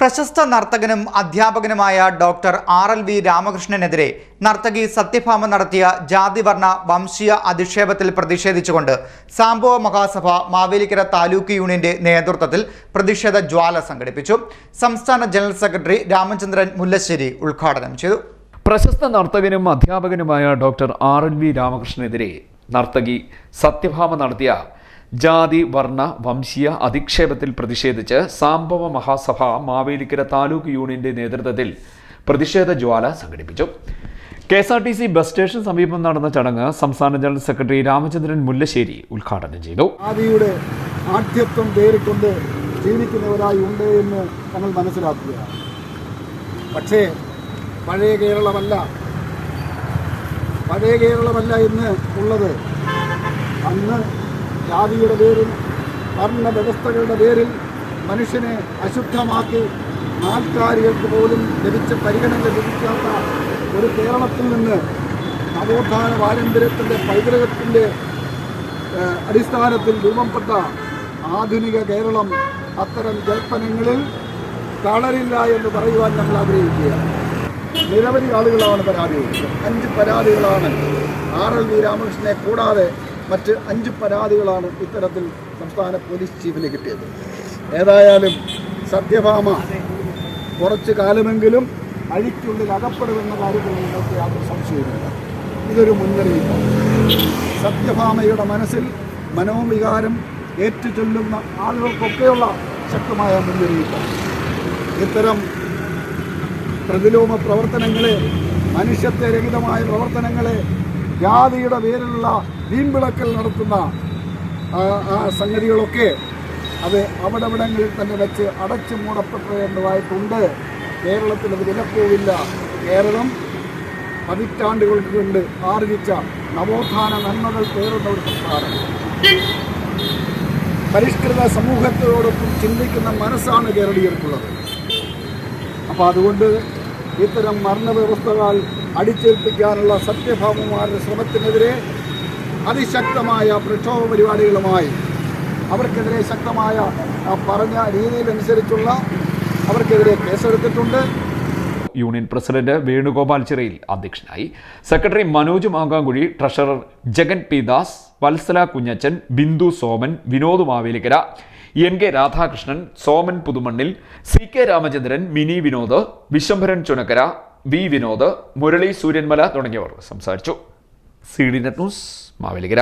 പ്രശസ്ത നർത്തകനും അധ്യാപകനുമായ ഡോക്ടർ ആർ എൽ വി രാമകൃഷ്ണനെതിരെ നർത്തകി സത്യഭാമ നടത്തിയ ജാതിവർണ വംശീയ അധിക്ഷേപത്തിൽ പ്രതിഷേധിച്ചുകൊണ്ട് സാംബവ മഹാസഭ മാവേലിക്കര താലൂക്ക് യൂണിയന്റെ നേതൃത്വത്തിൽ പ്രതിഷേധ ജ്വാല സംഘടിപ്പിച്ചു. സംസ്ഥാന ജനറൽ സെക്രട്ടറി രാമചന്ദ്രൻ മുല്ലശ്ശേരി ഉദ്ഘാടനം ചെയ്തു. പ്രശസ്ത നർത്തകനും അധ്യാപകനുമായ ഡോക്ടർ ആർ എൽ വി രാമകൃഷ്ണനെതിരെ നർത്തകി സത്യഭാമ നടത്തിയ ജാതി വർണ വംശീയ അധിക്ഷേപത്തിൽ പ്രതിഷേധിച്ച് സാംഭവ മഹാസഭ മാവേലിക്കര താലൂക്ക് യൂണിയന്റെ നേതൃത്വത്തിൽ പ്രതിഷേധ ജ്വാല സംഘടിപ്പിച്ചു. K S R T C bus station സമീപം നടന്ന ചടങ്ങ് സംസ്ഥാന ജനറൽ സെക്രട്ടറി രാമചന്ദ്രൻ മുല്ലശ്ശേരി ഉദ്ഘാടനം ചെയ്തു. ആദിയുടെ ആഠ്യത്വം പേരിക്കൊണ്ട് ജീവിക്കുന്നവരായി ഉണ്ട് എന്ന് നമ്മൾ മനസ്സിലാക്കുകയാണ്. പക്ഷേ പഴയ കേരളമല്ല. പഴയ കേരളമല്ല ഇന്ന് ഉള്ളത്. അന്ന് ജാതിയുടെ പേരിൽ വ്യവസ്ഥകളുടെ പേരിൽ മനുഷ്യനെ അശുദ്ധമാക്കി നാൽക്കാരികൾക്ക് പോലും ലഭിച്ച പരിഗണന ലഭിക്കാത്ത ഒരു കേരളത്തിൽ നിന്ന് നവോത്ഥാന പാരമ്പര്യത്തിന്റെ പൈതൃകത്തിന്റെ അടിസ്ഥാനത്തിൽ രൂപപ്പെട്ട ആധുനിക കേരളം അത്തരം ജൽപ്പനങ്ങളിൽ തളരില്ല എന്ന് പറയുവാൻ നമ്മൾ ആഗ്രഹിക്കുകയാണ്. നിരവധി ആളുകളാണ് പരാതി അഞ്ച് പരാതികളാണ് ആർ എൽ വി രാമകൃഷ്ണനെ കൂടാതെ മറ്റ് അഞ്ച് പരാതികളാണ് ഇത്തരത്തിൽ സംസ്ഥാന പോലീസ് ചീഫിന് കിട്ടിയത്. ഏതായാലും സത്യഭാമ കുറച്ച് കാലമെങ്കിലും അഴിക്കുള്ളിൽ അകപ്പെടുമെന്ന കാര്യത്തിൽ നിങ്ങൾക്ക് യാതൊരു സംശയമില്ല ഇതൊരു മുന്നറിയിപ്പാണ്. സത്യഭാമയുടെ മനസ്സിൽ മനോവികാരം ഏറ്റുചൊല്ലുന്ന ആളുകൾക്കൊക്കെയുള്ള ശക്തമായ മുന്നറിയിപ്പാണ്. ഇത്തരം പ്രതിലോമ പ്രവർത്തനങ്ങളെ മനുഷ്യത്വരഹിതമായ പ്രവർത്തനങ്ങളെ ജാതിയുടെ പേരിലുള്ള വീൺവിളക്കൽ നടത്തുന്ന ആ സംഗതികളൊക്കെ അത് അവിടവിടങ്ങളിൽ തന്നെ വെച്ച് അടച്ചു മൂടപ്പെടേണ്ടതായിട്ടുണ്ട്. കേരളത്തിൽ അത് വിലപ്പോവില്ല. കേരളം പതിറ്റാണ്ടുകൾക്ക് കൊണ്ട് ആർജിച്ച നവോത്ഥാന നന്മകൾ പേറുന്ന ഒരു സംസ്ഥാനം പരിഷ്കൃത സമൂഹത്തോടൊപ്പം ചിന്തിക്കുന്ന മനസ്സാണ് കേരളീയർക്കുള്ളത്. അപ്പോൾ അതുകൊണ്ട് ഇത്തരം മരണവ്യവസ്ഥകൾ അടിച്ചേൽപ്പിക്കാനുള്ള സത്യഭാമമാരുടെ ശ്രമത്തിനെതിരെ അതിശക്തമായ പ്രക്ഷോഭ പരിപാടികളുമായി അവർക്കെതിരെ ശക്തമായ പറഞ്ഞ രീതിയിലനുസരിച്ചുള്ള അവർക്കെതിരെ കേസെടുത്തിട്ടുണ്ട്. യൂണിയൻ പ്രസിഡന്റ് വേണുഗോപാൽ ചിറയിൽ അധ്യക്ഷനായി. Secretary Manoj Mankankuzhi treasurer Jagan P Das Vatsala Kunjachan Bindu Soman Vinod Mavelikkara N K Radhakrishnan Soman Puthumannil C K Ramachandran Mini Vinod Viswambharan Chunakkara V Vinod Murali Suryanmala തുടങ്ങിയവർ സംസാരിച്ചു. C D net news Mavelikkara.